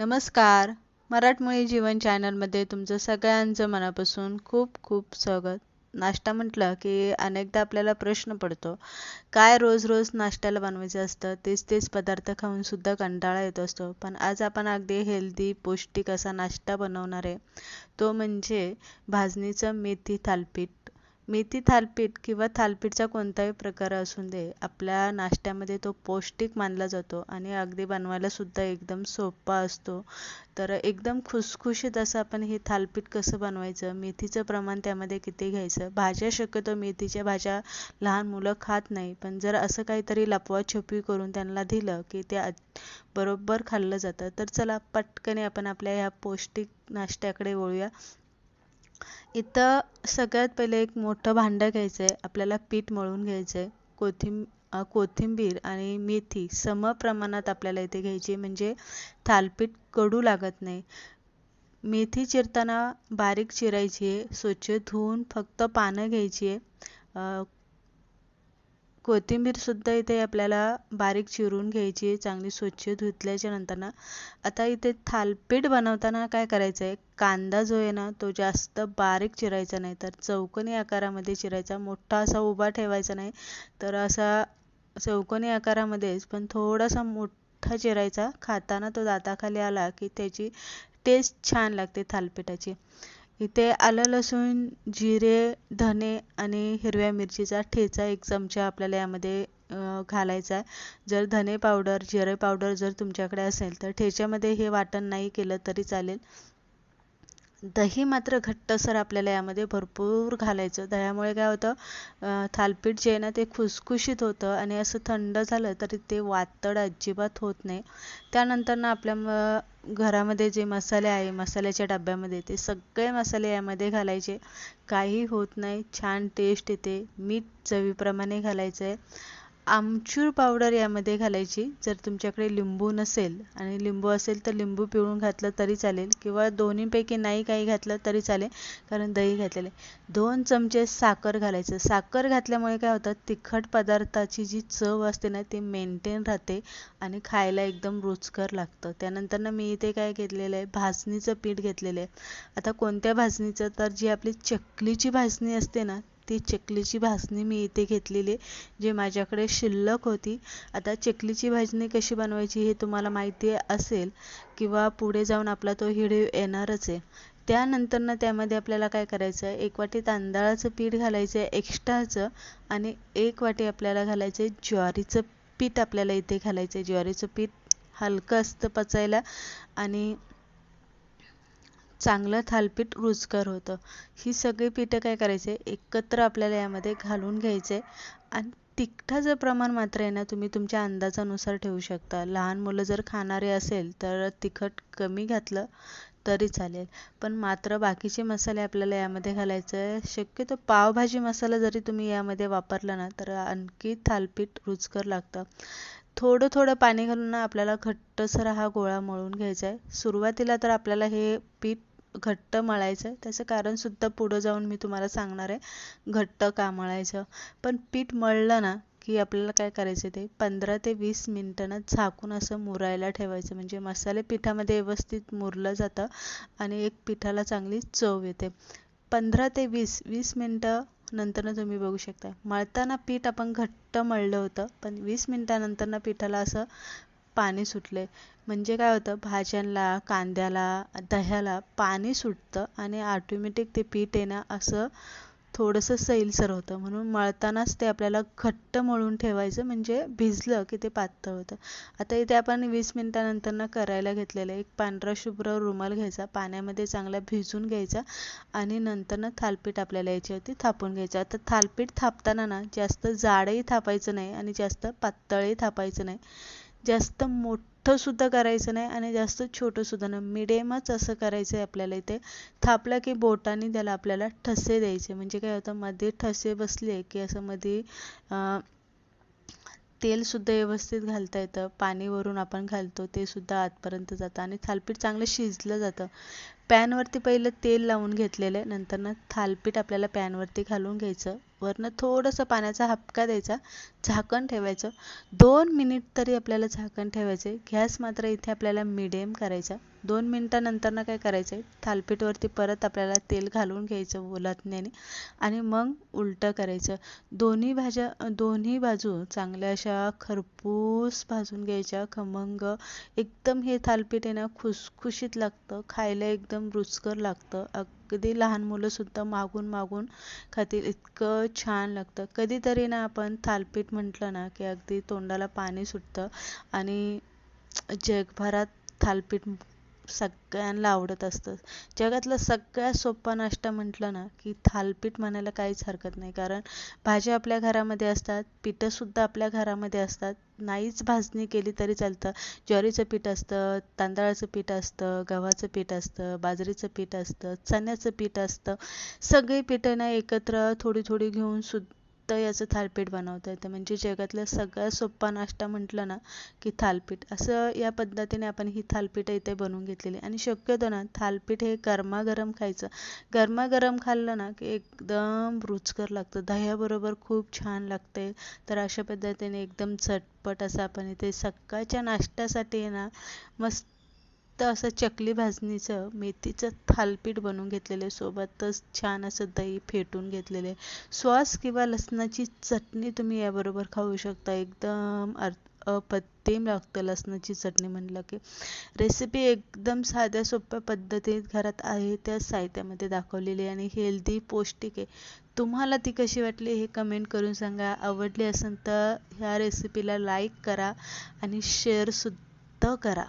नमस्कार. मराठमोळी जीवन चॅनलमध्ये तुमचं सगळ्यांचं मनापासून खूप खूप स्वागत. नाश्ता म्हटलं की अनेकदा आपल्याला प्रश्न पडतो काय रोज रोज नाश्त्याला बनवायचं असतं? तेच तेच पदार्थ खाऊन सुद्धा कंटाळा येत असतो. पण आज आपण अगदी हेल्दी पौष्टिक असा नाश्ता बनवणार आहे. तो म्हणजे भाजणीचं मेथी थालपीठ. मेथी थालपीठ किंवा थालपीठचा कोणताही प्रकार असून दे आपल्या नाश्त्यामध्ये तो पौष्टिक मानला जातो आणि अगदी बनवायलासुद्धा एकदम सोपा असतो. तर एकदम खुसखुशीत असं आपण हे थालपीठ कसं बनवायचं मेथीचं प्रमाण त्यामध्ये किती घ्यायचं? भाज्या शक्यतो मेथीच्या भाज्या लहान मुलं खात नाही पण जर असं काहीतरी लपवाछपवी करून त्यांना दिलं की ते बरोबर खाल्लं जातं तर चला पटकने आपण आपल्या ह्या पौष्टिक नाश्त्याकडे वळूया. इथं सगळ्यात पहिले एक मोठं भांडं घ्यायचं आहे आपल्याला पीठ मळून घ्यायचं आहे कोथिंब कोथिंबीर आणि मेथी सम प्रमाणात आपल्याला इथे घ्यायची म्हणजे थालपीठ कडू लागत नाही. मेथी चिरताना बारीक चिरायची आहे. स्वच्छ धुवून फक्त पानं घ्यायची आहे. कोथिंबीरसुद्धा इथे आपल्याला बारीक चिरून घ्यायची आहे चांगली स्वच्छ धुतल्याच्या नंतरनं. आता इथे थालपीठ बनवताना काय करायचं आहे कांदा जो आहे ना तो जास्त बारीक चिरायचा नाही तर चौकोनी आकारामध्ये चिरायचा. मोठा असा उभा ठेवायचा नाही तर असा चौकोनी आकारामध्येच पण थोडासा मोठा चिरायचा. खाताना तो दाताखाली आला की त्याची टेस्ट छान लागते थालपीठाची. इथे आलं लसूण जिरे धने आणि हिरव्या मिरचीचा ठेचा एक चमचा आपल्याला यामध्ये घालायचा आहे. जर धने पावडर जिरे पावडर जर तुमच्याकडे असेल तर ठेच्यामध्ये हे वाटण नाही केलं तरी चालेल. दही मात्र घट्टसर आपल्याला यामध्ये भरपूर घालायचं. दह्यामुळे काय होतं थालपीठ जे आहे ना ते खुसखुशीत होतं आणि असं थंड झालं तरी ते वातड अजिबात होत नाही. त्यानंतर ना आपल्या घरामध्ये जे मसाले आहे मसाल्याच्या डब्यामध्ये ते सगळे मसाले यामध्ये घालायचे. काही होत नाही छान टेस्ट येते. मीठ चवीप्रमाणे घालायचं आहे आमचूर पावडर यामध्ये घालायची. जर तुमच्याकडे लिंबू नसेल आणि लिंबू असेल तर लिंबू पिळून घातलं तरी चालेल किंवा दोन्हीपैकी नाही काही घातलं तरी चालेल कारण दही घातलेले दोन चमचे साखर घालायचं. साखर घातल्यामुळे काय होतं? तिखट पदार्थाची जी चव असते ना ती मेंटेन राहते आणि खायला एकदम रुचकर लागतं. त्यानंतर ना मी इथे काय घेतलेलं आहे? भाजणीचं पीठ घेतलेलं आहे. आता कोणत्या भाजणीचं? तर जी आपली चकलीची भाजणी असते ना ती चकलीची भाजणी मी इथे घेतलेली जे माझ्याकडे शिल्लक होती. आता चकलीची भाजणी कशी बनवायची हे तुम्हाला माहिती असेल किंवा पुढे जाऊन आपला तो व्हिडिओ येणारच आहे. त्यानंतर ना त्यामध्ये आपल्याला काय करायचं आहे एक वाटी तांदळाचं पीठ घालायचं आहे एक्स्ट्राचं आणि एक वाटी आपल्याला घालायचं आहे ज्वारीचं पीठ आपल्याला इथे घालायचं आहे. ज्वारीचं पीठ हलकं असतं पचायला आणि चांगलं थालपीठ रुचकर होतं. ही सगळी पिठं काय करायचे? एकत्र आपल्याला यामध्ये घालून घ्यायचे. आणि तिखटाचं प्रमाण मात्र आहे ना तुम्ही तुमच्या अंदाजानुसार ठेवू शकता. लहान मुलं जर खाणारे असेल तर तिखट कमी घातलं तरी चालेल. पण मात्र बाकीचे मसाले आपल्याला यामध्ये घालायचं आहे. शक्यतो पावभाजी मसाला जरी तुम्ही यामध्ये वापरला ना तर आणखी थालपीठ रुचकर लागतं. थोडं थोडं पाणी घालून ना आपल्याला घट्टसर हा गोळा मळून घ्यायचा आहे. सुरुवातीला तर आपल्याला हे पीठ घट्ट मळायचं. आहे त्याचं कारणसुद्धा पुढं जाऊन मी तुम्हाला सांगणार आहे. घट्ट का मळायचं? पण पीठ मळलं ना की आपल्याला काय करायचं ते? पंधरा ते वीस मिनटानं झाकून असं मुरायला ठेवायचं. म्हणजे मसाले पिठामध्ये व्यवस्थित मुरलं जातं आणि एक पिठाला चांगली चव येते. पंधरा ते वीस वीस मिनटं नंतरनं तुम्ही बघू शकता. मळताना पीठ आपण घट्ट मळलं होतं पण वीस मिनटानंतरनं पिठाला असं पाणी सुटले. म्हणजे काय होतं? भाज्यांला कांद्याला दह्याला पाणी सुटतं आणि ऑटोमॅटिक ते पीठ आहे ना असं थोडंसं सैलसर होतं. म्हणून मळतानाच ते आपल्याला घट्ट मळून ठेवायचं म्हणजे भिजलं की ते पातळ होतं. आता इथे आपण वीस मिनटानंतर करायला घेतलेलं एक पांढरा शुभ्र रुमाल घ्यायचा पाण्यामध्ये चांगला भिजून घ्यायचा आणि नंतरनं थालपीठ आपल्याला याच्यावरती थापून घ्यायचं. आता थालपीठ थापताना ना जास्त जाडही थापायचं नाही आणि जास्त पातळही थापायचं नाही. जास्त मोठंसुद्धा करायचं नाही आणि जास्त छोटंसुद्धा नाही. मिडियमच असं करायचं आहे आपल्याला इथे. थापलं की बोटाने त्याला आपल्याला ठसे द्यायचे. म्हणजे काय होतं मध्ये ठसे बसले की असं मध्ये तेलसुद्धा व्यवस्थित घालता येतं. पाणी वरून आपण घालतो ते सुद्धा आतपर्यंत जातं आणि थालपीठ चांगलं शिजलं जातं. पॅनवरती पहिलं तेल लावून घेतलेलं आहे. नंतर ना थालपीठ आपल्याला पॅनवरती घालून घ्यायचं. वरनं थोडंसं पाण्याचा हपका द्यायचा झाकण ठेवायचं. दोन मिनिट तरी आपल्याला झाकण ठेवायचं आहे गॅस मात्र इथे आपल्याला मिडियम करायचा. दोन मिनटानंतरनं काय करायचं आहे थालपीठवरती परत आपल्याला तेल घालून घ्यायचं ओलातण्याने आणि मग उलटं करायचं. दोन्ही भाज्या दोन्ही बाजू चांगल्या अशा खरपूस भाजून घ्यायच्या. खमंग एकदम हे थालपीठ आहे ना खुसखुशीत लागतं. खायला एकदम रुचकर लागतं. अगदी लहान मुलंसुद्धा मागून मागून खातील. इतकं छान लागतं. कधीतरी ना आपण थालपीठ म्हटलं ना की अगदी तोंडाला पाणी सुटतं आणि जगभरात थालपीठ सगळ्यांना आवडत असतं. जगातला सगळ्यात सोपा नाश्ता म्हटलं ना की थालपीठ म्हणायला काहीच हरकत नाही. कारण भाज्या आपल्या घरामध्ये असतात पिठंसुद्धा आपल्या घरामध्ये असतात. नाहीच भाजणी केली तरी चालतं. ज्वारीचं पीठ असतं तांदळाचं पीठ असतं गव्हाचं पीठ असतं बाजरीचं पीठ असतं चण्याचं पीठ असतं. सगळी पिठं ना एकत्र थोडी थोडी घेऊन सुद्धा याचं थालपीठ बनवता येतं म्हणजे जगातला सगळ्यात सोपा नाश्ता म्हटलं ना की थालपीठ. असं या पद्धतीने आपण ही थालपीठ इथे बनवून घेतलेली आणि शक्यतो ना थालपीठ हे गरमागरम खायचं. गरमागरम खाल्लं ना की एकदम रुचकर लागतं. दह्याबरोबर खूप छान लागते तर अशा पद्धतीने एकदम चटपट असं आपण इथे सकाळच्या नाश्त्यासाठी ना मस्त असं चकली भाजणीचं मेथीचं थालपीठ बनवून घेतलेलं आहे सोबतच छान असं दही फेटून घेतलेले आहे. सॉस किंवा लसणाची चटणी तुम्ही याबरोबर खाऊ शकता. एकदम अप्रतिम लागतं लसणाची चटणी म्हणलं की. रेसिपी एकदम साध्या सोप्या पद्धतीत घरात आहे त्या साहित्यामध्ये दाखवलेली आणि हेल्दी पौष्टिक आहे. तुम्हाला ती कशी वाटली हे कमेंट करून सांगा. आवडली असेल तर ह्या रेसिपीला लाईक करा आणि शेअरसुद्धा करा.